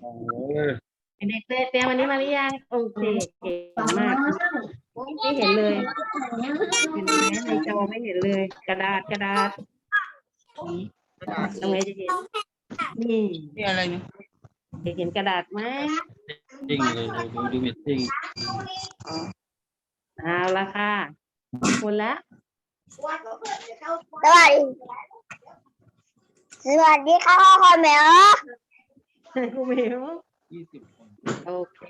โอ้ยเด็กๆเตรียมวันนี้มาหรือยังโอเคเก่งมากไม่เห็นเลยเห็นไหมในจอไม่เห็นเลย กระดาษกระดาษทำไงจะเห็นนี่นี่อะไรเนี่ยเด็กเห็นกระดาษไหมจริงเลยดูดูดูเม็ดจริงเอาละค่ะคนละสวัสดี สวัสดีค่ะพ่อแม่ครูหมิวยี่สิบคนโอเค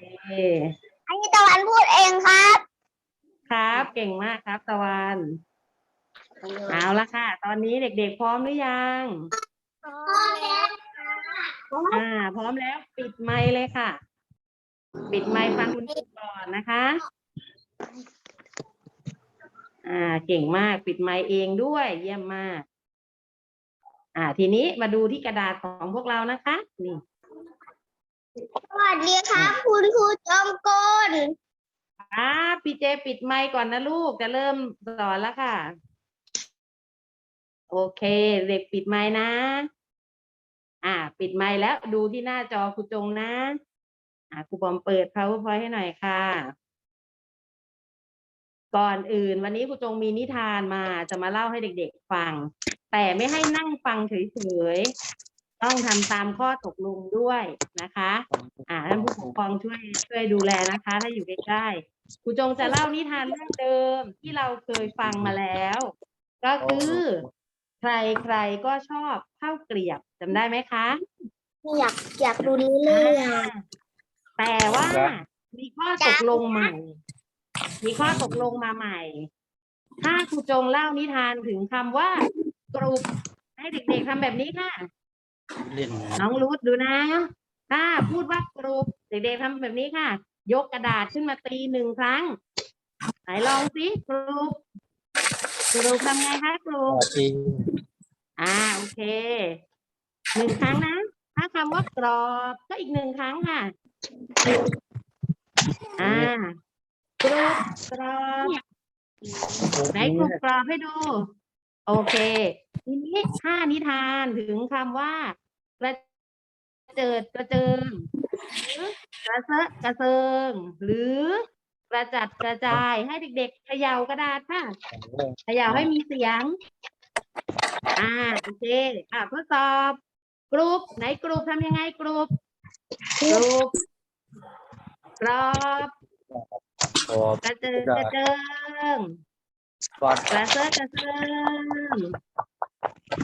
อันนี้ตะวันพูดเองครับครับ เก่งมากครับตะวัน เอาละค่ะ ตอนนี้เด็กๆพร้อมหรือยังอ่า พร้อมแล้ว ปิดไมค์เลยค่ะ ปิดไมค์ฟังคุณครูก่อนนะคะ อ่า เก่งมาก ปิดไมค์เองด้วย เยี่ยมมาก อ่า ทีนี้มาดูที่กระดาษของพวกเรานะคะนี่สวัสดีครับคุณครูจอมกลอ่าพี่เจปิดไมค์ก่อนนะลูกจะเริ่มสอนแล้วค่ะ โอเค เด็กปิดไมค์นะ อ่า ปิดไมค์แล้วดูที่หน้าจอครูจงนะ อ่าครูบอมเปิด powerpoint ให้หน่อยค่ะ ก่อนอื่น วันนี้ครูจงมีนิทานมาจะมาเล่าให้เด็ก ๆ ฟัง แต่ไม่ให้นั่งฟังเฉยๆ ต้องทำตามข้อตกลงด้วยนะคะ อ่าท่านผู้ปกครองช่วยช่วยดูแลนะคะ ถ้าอยู่ใกล้ๆครูจงจะเล่านิทานเรื่องเดิมที่เราเคยฟังมาแล้ว ก็คือใครใครๆก็ชอบข้าวเกลียบจำได้ไหมคะอยากอยากดูนี้เลยอะแต่ว่ามีข้อตกลงใหม่ มีข้อตกลงมาใหม่ ถ้าครูจงเล่านิทานถึงคำว่า กรุบให้เด็กๆทำแบบนี้ค่ะ เล่นน้องรูทดูนะ ถ้าพูดว่ากรุบเด็กๆทำแบบนี้ค่ะ ยกกระดาษขึ้นมาตีหนึ่งครั้ง ไหนลองสิกรุบกรุบทำไงคะกรุบจริงอ่าโอเคหนึ่งครั้งนะ ถ้าคำว่ากรอบก็อีกหนึ่งครั้งค่ะ อ่ากรุบกรอบไหนกรุบกรอบให้ดู โอเค ทีนี้ถ้านิทานถึงคำว่ากระเจิดกระเจิงหรือกระเซาะกระเซิง หรือกระจัดกระจายให้เด็กๆเขย่ากระดาษค่ะเขย่าให้มีเสียง อ่าโอเคอ่าทดสอบกรุ๊ปไหนกรุ๊ปทำยังไงกรุ๊ปกรุ๊ปกรอบขอบกระเจิงกระเจิง ฟอดกระเซาะกระเซิง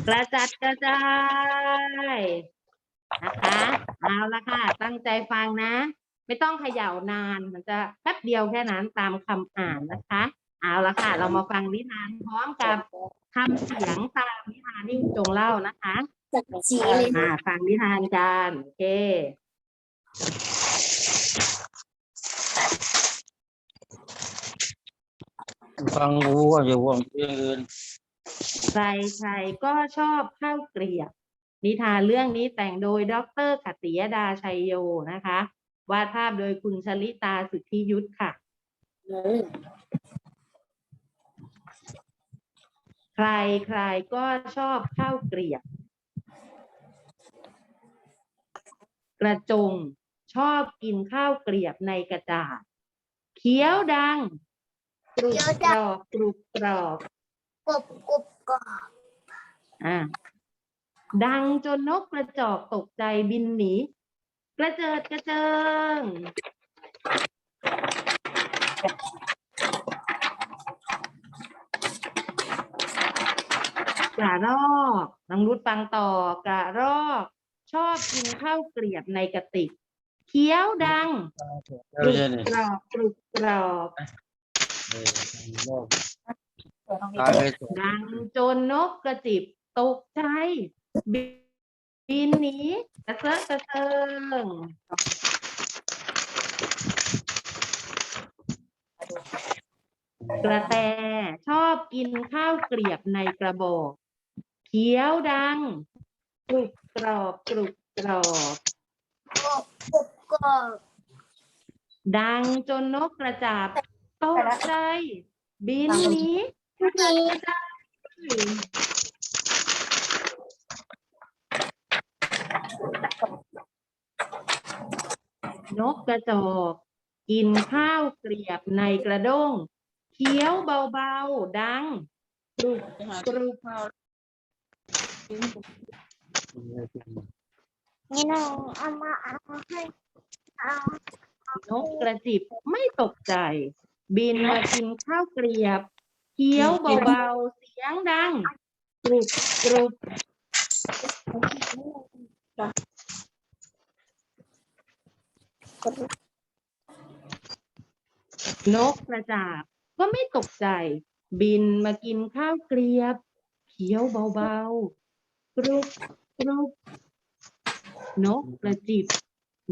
กระจัดกระจายนะคะเอาละค่ะ ตั้งใจฟังนะ ไม่ต้องเขย่านานมันจะแป๊บเดียวแค่นั้นตามคำอ่านนะคะ เอาละค่ะ เรามาฟังนิทานพร้อมกับคำเสียงตามนิทานที่คุณจงเล่านะคะจัดสีเลย อ่าฟังนิทานกันโอเค ฟังรู้ว่าอย่าห่วงเรื่องอื่นใครใครก็ชอบข้าวเกลียบ นิทานเรื่องนี้แต่งโดยดรขติยดาชัยโยนะคะ วาดภาพโดยคุณชลิตาสุทธิยุทธค่ะ ใครใครก็ชอบข้าวเกลียบ กระจงชอบกินข้าวเกลียบในกระจาดเคี้ยวดัง กรุบกรอบกรุบกรอบกบกบกบอ่าดังจนนกกระจอกตกใจบินหนี กระเจิดกระเจิง กระรอกน้องรุดฟังต่อกระรอก ชอบกินข้าวเกลียบในกระติก เคี้ยวดังเรื่กรุองบนี้กรอบกรุบกรอบเออ ตายเลยดังจนนกกระจิบตกใจ บิบินหนีกระเซาะกระเซิงกระแตชอบกินข้าวเกลียบในกระบอกเคี้ยวดังกรุบกรอบกรุบกรอบกบกบดังจนนกกระจาบ โต๊ะเลยบินนี้ทุกทีนกกระจอกกินข้าวเกลียบในกระด้งเคี้ยวเบาๆ ดังกรุบกรุบนี่น้องเอามาเอาให้เอานกกระจิบไม่ตกใจ บินมากินข้าวเกลียบเคี้ยวเบาๆ เสียงดัง กรุบกรุบนกกระจาบก็ไม่ตกใจ บินมากินข้าวเกลียบเคี้ยวเบาๆ กรุบกรุบนกกระจิบ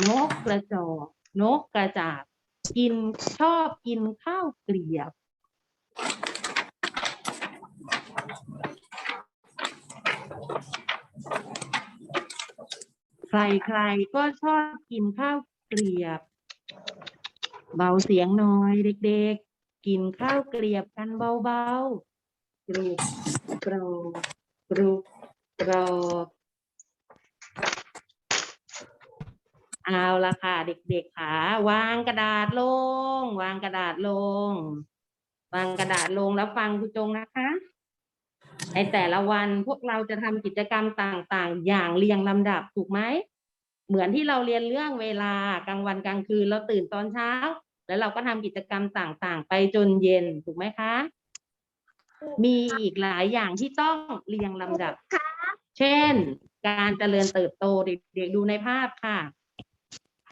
นกกระจอก นกกระจาบ กินชอบกินข้าวเกลียบ ใครๆก็ชอบกินข้าวเกลียบ เบาเสียงหน่อยเด็กๆ กินข้าวเกลียบกันเบาๆกรุบกรอบกรุบกรอบ เอาละค่ะเด็กๆค่ะวางกระดาษลง วางกระดาษลง วางกระดาษลงแล้วฟังครูจงนะคะในแต่ละวันพวกเราจะทำกิจกรรมต่างๆ อย่างเรียงลำดับถูกไหมเหมือนที่เราเรียนเรื่องเวลากลางวันกลางคืนเราตื่นตอนเช้า แล้วเราก็ทำกิจกรรมต่างๆ ไปจนเย็นถูกไหมคะ มีอีกหลายอย่างที่ต้องเรียงลำดับ เช่น การเจริญเติบโตเด็กๆดูในภาพค่ะ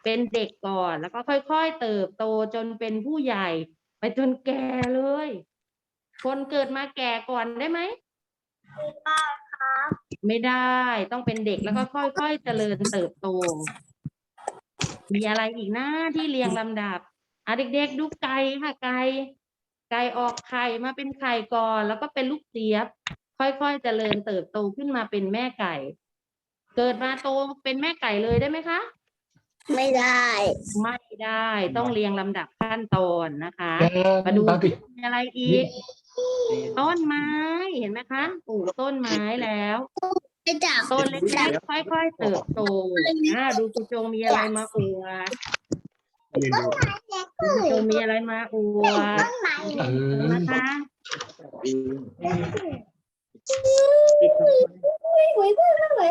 เป็นเด็กก่อน แล้วก็ค่อย ๆ เติบโตจนเป็นผู้ใหญ่ ไปจนแก่เลย คนเกิดมาแก่ก่อนได้ไหมไม่ได้ ต้องเป็นเด็กแล้วก็ค่อยๆเจริญเติบโต มีอะไรอีกนะที่เรียงลำดับอะเด็กๆดูไก่ค่ะไก่ไก่ออกไข่มาเป็นไข่ก่อน แล้วก็เป็นลูกเจี๊ยบ ค่อยๆเจริญเติบโตขึ้นมาเป็นแม่ไก่ เกิดมาโตเป็นแม่ไก่เลยได้ไหมคะ ไม่ได้ ไม่ได้ต้องเรียงลำดับขั้นตอนนะคะแกมาดูบางทีมีอะไรอีก ต้นไม้เห็นไหมคะปลูกต้นไม้แล้วไม่จับต้นเล็กๆค่อยๆเติบโตอ่าดูคุณจงมีอะไรมาอวดคุณจงมีอะไรมาอวดต้นไม้เออนะคะปิดก่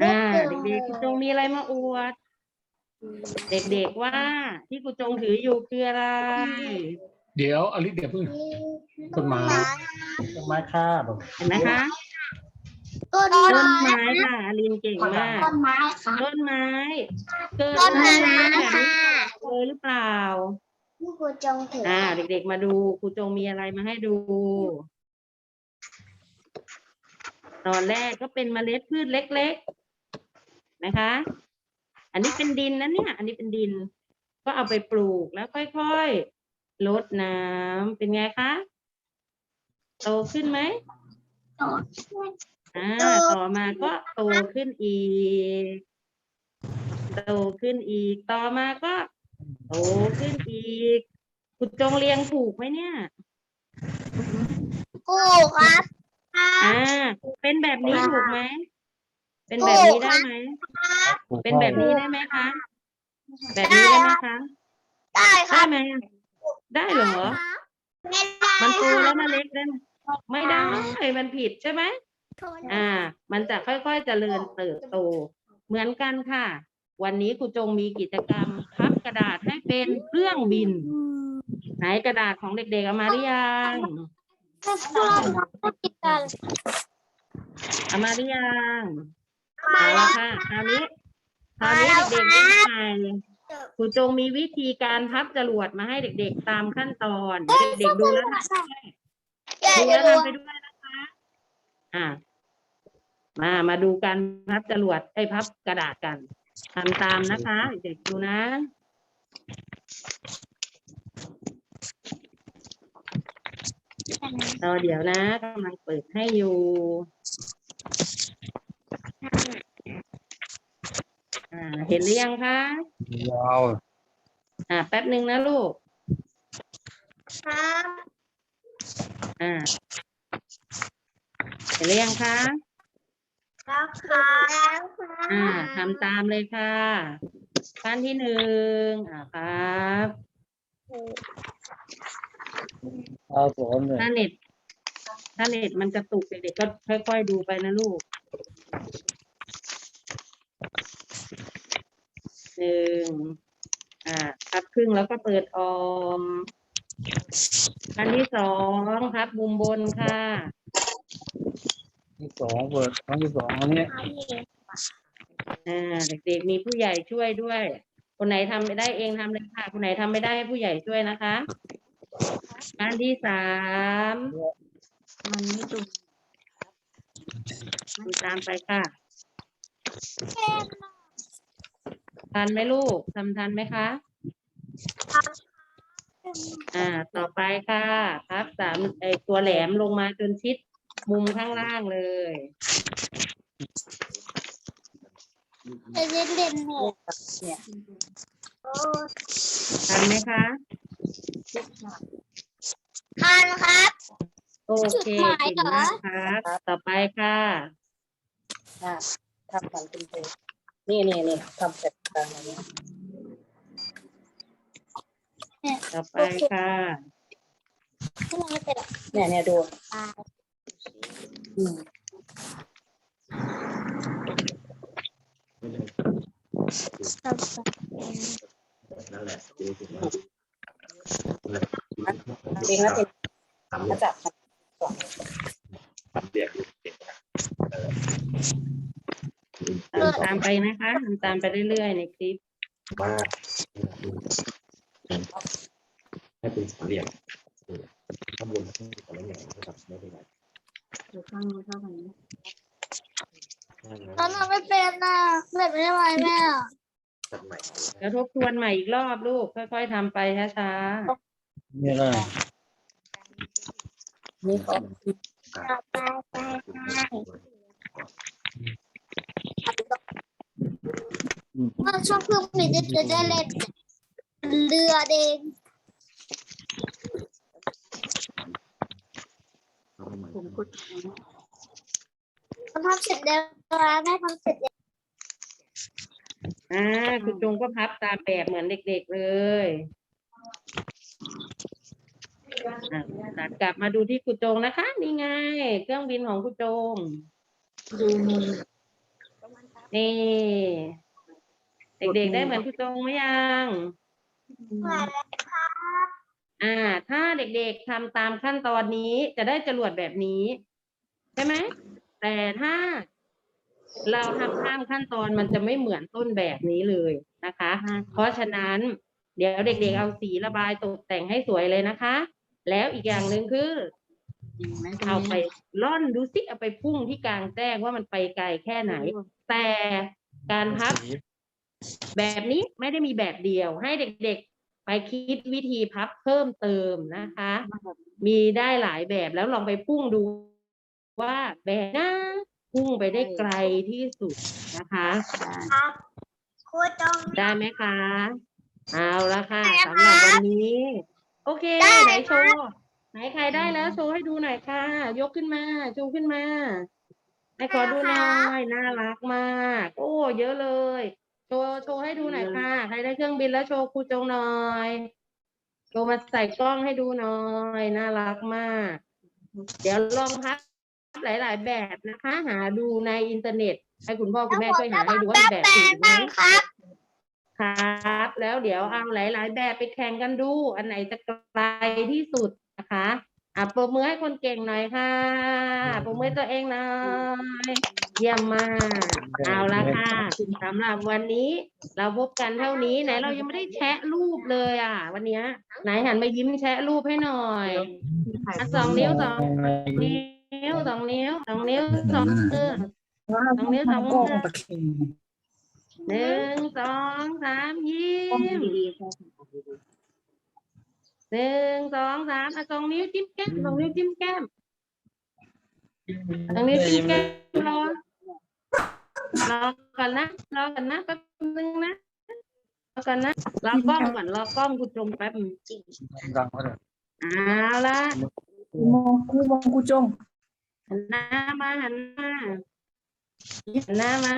อนสวยมากเลยอ่าเด็กๆคุณจงมีอะไรมาอวด เด็กๆว่าที่คุณจงถืออยู่คืออะไรเดี๋ยวอลิเดี๋ยวเพิ่งต้นไม้ต้นไม้ค่าบอกเห็นไหมคะต้นต้นไม้ไม้ค่ะอลินเก่งมากต้นไม้ค่ะต้นไม้เกิดต้นไม้มาแบบค่ะนี้เลยหรือเปล่าที่ครูจงถืออ่า เด็กๆมาดูครูจงมีอะไรมาให้ดูตอนแรกก็เป็นเมล็ดพืชเล็กๆ นะคะ อันนี้เป็นดินนะเนี่ย อันนี้เป็นดิน ก็เอาไปปลูกแล้วค่อยๆลดน้ำเป็นไงคะโตขึ้นไหมอ่าต่อมาก็โตขึ้นอีก โตขึ้นอีก ต่อมาก็โตขึ้นอีก คุณจงเรียงถูกไหมเนี่ยกูครับ อ่า เป็นแบบนี้ถูกไหม เป็นแบบนี้ได้ไหม เป็นแบบนี้ได้ไหมคะ แบบนี้ได้ไหมคะ ได้คได้รับไหมได้เหรอ ไม่ได้มันโตแล้วมันเล็กได้ไหมไม่ได้ มันผิดใช่ไหม อ่า มันจะค่อยๆเจริญเติบโต เหมือนกันค่ะ วันนี้ครูจงมีกิจกรรมพับกระดาษให้เป็นเครื่องบิน ไหนกระดาษของเด็กๆเอามาหรือยังเอามาหรือยัง เอาละค่ะคราวนี้คราวนี้เด็กๆได้ไงครูจงมีวิธีการพับจรวดมาให้เด็กๆตามขั้นตอนเดี๋ยวเด็กๆดูแล้วทำไปด้วยดูแล้วทำไปด้วยนะคะ อ่า มามาดูการพับจรวดไอ้พับกระดาษกันทำตามนะคะเด็กๆดูนะรอเดี๋ยวนะกำลังเปิดให้อยู่ อ่า เห็นหรือยังคะ ยาวอ่า แป๊บหนึ่งนะลูก ครับอ่า เห็นหรือยังคะ แล้วค่ะแล้วค่ะอ่าทำตามเลยค่ะขั้นที่หนึ่งอ่าครับเอาสอนเลยถ้าเน็ตถ้าเน็ตมันกระตุกเด็กๆก็ค่อยๆดูไปนะลูก หนึ่งอ่าพับครึ่งแล้วก็เปิดออมขั้นที่สองพับมุมบนค่ะ ที่สองเปิดครั้งที่สองอันนี้อ่าเด็กๆมีผู้ใหญ่ช่วยด้วย คนไหนทำไม่ได้เองทำเลยค่ะ คนไหนทำไม่ได้ให้ผู้ใหญ่ช่วยนะคะขั้นที่สามมันไม่ตรงมันตามไปค่ะ ทันไหมลูกทำทันไหมคะอ่า ต่อไปค่ะครับสามไอตัวแหลมลงมาจนชิดมุมข้างล่างเลยจะเล่นเล่นหกเนี่ยโอ้ทันไหมคะทานครับ โอเคจุดหมายเก่งเหรอมากครับ ต่อไปค่ะอ่าทำฝันเป็นเพลง นี่นี่นี่ทำเสร็จตามนี้ต่อไปค่ะทำไมไม่เป็นหรอเนี่ยเนี่ยดูตายอืมทำไปเพลงแล้วเป็นมาจับทำตามไปนะคะทำตามไปเรื่อยๆในคลิปว่าให้เป็นสามเหลี่ยมข้างบนข้างบนอะไรอย่างเงี้ยนะครับไม่เป็นไรดูข้างนู้นเท่ากันนะแล้วเราไม่เป็นน่ะแบบไม่ได้ไหมแม่ตัดใหม่เดี๋ยวทบทวนใหม่อีกรอบลูก ค่อยๆทำไปช้านี่อะไรนี่เขาต่อไปไปถ้า ชอบเครื่องบินจะได้เล่นเรือเองทำเสร็จแล้วแม่ทำเสร็จแล้วอ่าคุณจงก็พับตามแบบเหมือนเด็ก ๆเลยอะกลับมาดูที่คุณจงนะคะ นี่ไง เครื่องบินของคุณจงดูมือนี่ เด็กๆได้เหมือนคุณจงไหมยังอ่า ถ้าเด็กๆทำตามขั้นตอนนี้จะได้จรวดแบบนี้ ใช่ไหม แต่ถ้าเราทำข้ามขั้นตอนมันจะไม่เหมือนต้นแบบนี้เลยนะคะ เพราะฉะนั้น เดี๋ยวเด็ก ๆ เอาสีระบายตกแต่งให้สวยเลยนะคะ แล้วอีกอย่างหนึ่งคือเอาไปล่อนดูสิเอาไปพุ่งที่กลางแจ้งว่ามันไปไกลแค่ไหน แต่การพับ แบบนี้ไม่ได้มีแบบเดียว ให้เด็กๆ ไปคิดวิธีพับเพิ่มเติมนะคะ มีได้หลายแบบแล้วลองไปพุ่งดูว่าแบบหน้าพุ่งไปได้ไกลที่สุดนะคะครับครูจงได้ไหมคะ เอาละค่ะได้ค่ะสำหรับวันนี้ โอเคได้ไหนโชว์ไหนใครได้แล้วโชว์ให้ดูหน่อยค่ะ ยกขึ้นมาโชว์ขึ้นมาให้ขอดูหน่อยน่ารักมาก โอ้ เยอะเลยโช ว์โชว์ให้ดูหน่อยค่ะ ใครได้เครื่องบินแล้วโชว์ครูจงหน่อยโชว์มาใส่กล้องให้ดูหน่อย น่ารักมาก เดี๋ยวลองพับหลาย ๆ แบบนะคะ หาดูในอินเทอร์เน็ต ให้คุณพ่อคุณแม่ช่วยหาให้ดูว่าแบบอื่นไหมครับครับ แล้วเดี๋ยวเอาหลาย ๆ แบบไปแข่งกันดู อันไหนจะไกลที่สุดนะคะ อะปรบมือให้คนเก่งหน่อยค่ะปรบมือตัวเองหน่อยเยี่ยมมาก เอาละค่ะสำหรับวันนี้ เราพบกันเท่านี้ไหนเรายังไม่ได้แชะรูปเลยอะ วันเนี้ย ไหนหันมายิ้มแชะรูปให้หน่อยอะสองนิ้วสองนิ้วสองนิ้วสองนิ้วสองมือสองนิ้วสองมือหนึ่งสองสามยิ้ม หนึ่งสองสามอะสองนิ้วจิ้มแก้มสองนิ้วจิ้มแก้มสองนิ้วจิ้มแก้มรอรอก่อนนะรอก่อนนะแป๊บนึงนะรอก่อนนะรอกล้องก่อนรอกล้องคุณจงแป๊บนึงดังเขาเลยเอาละมองกูมองกูจงหันหน้ามาหันหน้าหันหน้ามา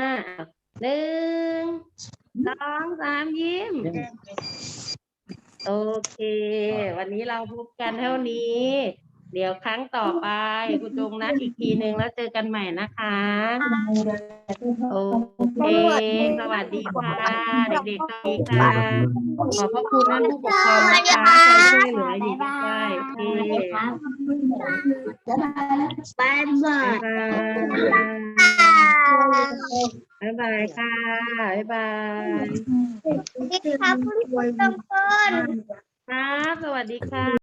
หนึ่งสองสามยิ้ม โอเค วันนี้เราพบกันเท่านี้ เดี๋ยวครั้งต่อไปคุณจงนัดอีกทีหนึ่งแล้วเจอกันใหม่นะคะ โอเค สวัสดีค่ะ เด็กๆสวัสดีค่ะ ขอบพระคุณท่านผู้ปกครองนะคะคอยช่วยเหลืออยู่ด้วยโอเคบายบายบ๊ายบาย ค่ะ บ๊ายบายนี่ครับคุณผู้ชมทุกคน ครับ สวัสดีค่ะ